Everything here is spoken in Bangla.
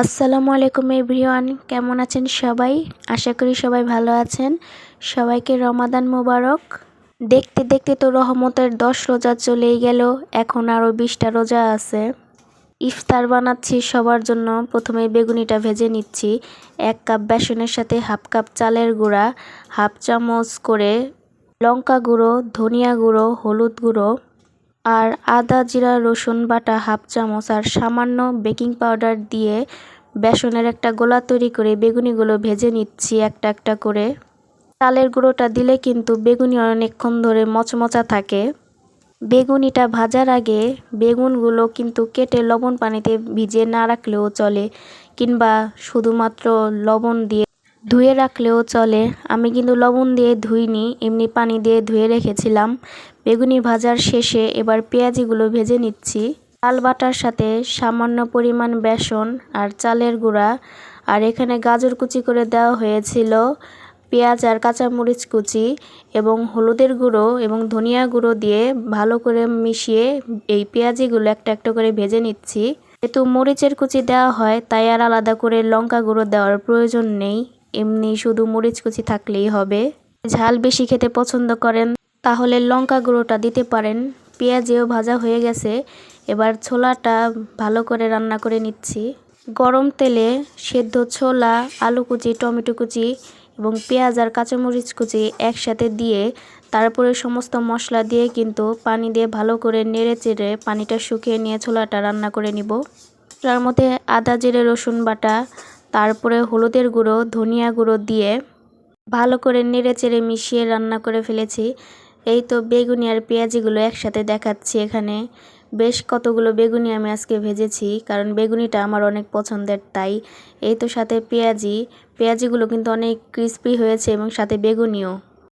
আসসালামু আলাইকুম এভরিওয়ান, কেমন আছেন সবাই? আশা করি সবাই ভালো আছেন। সবাইকে রমাদান মোবারক। দেখতে দেখতে তো রহমতের দশ রোজা চলেই গেল, এখন আরও বিশটা রোজা আছে। ইফতার বানাচ্ছি সবার জন্য, প্রথমে বেগুনিটা ভেজে নিচ্ছি। এক কাপ বেসনের সাথে হাফ কাপ চালের গুঁড়া, হাফ চামচ করে লঙ্কা গুঁড়ো, ধনিয়া গুঁড়ো, হলুদ গুঁড়ো আর আদা, জিরা, রসুন বাটা হাফ চামচ আর সামান্য বেকিং পাউডার দিয়ে বেসনের একটা গোলা তৈরি করে বেগুনিগুলো ভেজে নিচ্ছি একটা একটা করে। চালের গুঁড়োটা দিলে কিন্তু বেগুনি অনেকক্ষণ ধরে মচমচা থাকে। বেগুনিটা ভাজার আগে বেগুনগুলো কিন্তু কেটে লবণ পানিতে ভিজিয়ে না রাখলেও চলে, কিংবা শুধুমাত্র লবণ দিয়ে ধুয়ে রাখলেও চলে। আমি কিন্তু লবণ দিয়ে ধুইনি, এমনি পানি দিয়ে ধুয়ে রেখেছিলাম। বেগুনি ভাজার শেষে এবার পেঁয়াজিগুলো ভেজে নিচ্ছি। চাল বাটার সাথে সামান্য পরিমাণ বেসন আর চালের গুঁড়া আর এখানে গাজর কুচি করে দেওয়া হয়েছিল, পেঁয়াজ আর কাঁচামরিচ কুচি এবং হলুদের গুঁড়ো এবং ধনিয়া গুঁড়ো দিয়ে ভালো করে মিশিয়ে এই পেঁয়াজিগুলো একটা একটা করে ভেজে নিচ্ছি। যেহেতু মরিচের কুচি দেওয়া হয়, তাই আর আলাদা করে লঙ্কা গুঁড়ো দেওয়ার প্রয়োজন নেই। এমনি শুধু মরিচ কুচি থাকলেই হবে। ঝাল বেশি খেতে পছন্দ করেন, তাহলে লঙ্কা গুঁড়োটা দিতে পারেন। পেঁয়াজেও ভাজা হয়ে গেছে, এবার ছোলাটা ভালো করে রান্না করে নিচ্ছি। গরম তেলে সেদ্ধ ছোলা আলু কুচি টমেটো কুচি এবং পেঁয়াজ আর কাঁচামরিচ কুচি একসাথে দিয়ে তারপরে সমস্ত মশলা দিয়ে কিন্তু পানি দিয়ে ভালো করে নেড়ে চেড়ে পানিটা শুকিয়ে নিয়ে ছোলাটা রান্না করে নিব। তার মধ্যে আদা, জিরে, রসুন বাটা তারপরে হলুদের গুঁড়ো, ধনিয়া গুঁড়ো দিয়ে ভালো করে নেড়ে চেড়ে মিশিয়ে রান্না করে ফেলেছি। এই তো বেগুনি আর পেঁয়াজিগুলো একসাথে দেখাচ্ছি এখানে। বেশ কতগুলো বেগুনি আমি আজকে ভেজেছি, কারণ বেগুনিটা আমার অনেক পছন্দের, তাই এই তো সাথে পেঁয়াজি। পেঁয়াজিগুলো কিন্তু অনেক ক্রিস্পি হয়েছে এবং সাথে বেগুনিও।